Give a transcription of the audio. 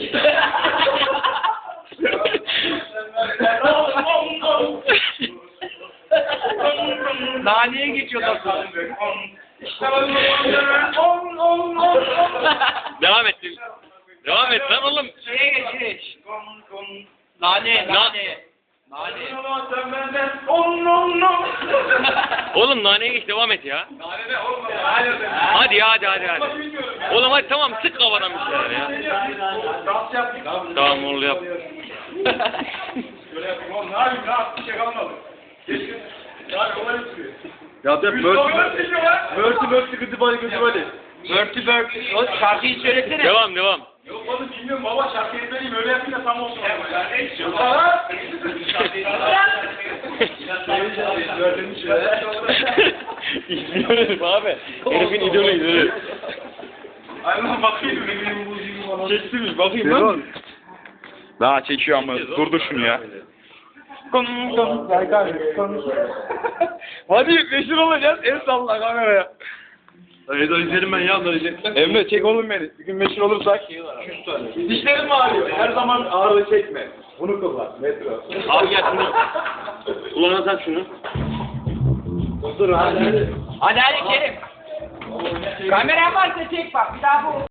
Naneye geçiyor nasıl? Devam et. Devam et lan oğlum. Şeye geç. Nane, nane. Nane. Oğlum naneye geç devam et ya. Hadi hadi hadi hadi. Oğlum hadi tamam sık kafadan bir şeyler ya. Tamam oğlum yap. Ya da mörtü mörtü mörtü gıdı bali gıdı bali. Mörtü börtü. O şarkıyı söylesene. Devam devam. Yok oğlum bilmiyorum baba şarkı ezberiyim öyle yapayım da tam olsun. İzliyoruz abi. Herifin idolü idolü. Ay lan bakayım. Çektirmiş bakayım lan. Daha çekiyor ama durdur şunu ya. Kon kon Hadi meşhur olacağız. El salla kameraya. Öyle de izlerim ben ya Emre çek oğlum beni. Bir gün meşhur olursak. Dişlerim ağrıyor. Her zaman ağrı çekme. Bunu kullan. Metro. Abi gel şunu. Kulağına tak şunu. Hadi hadi Kerim. Kameran varsa çek bak. Bir daha bu.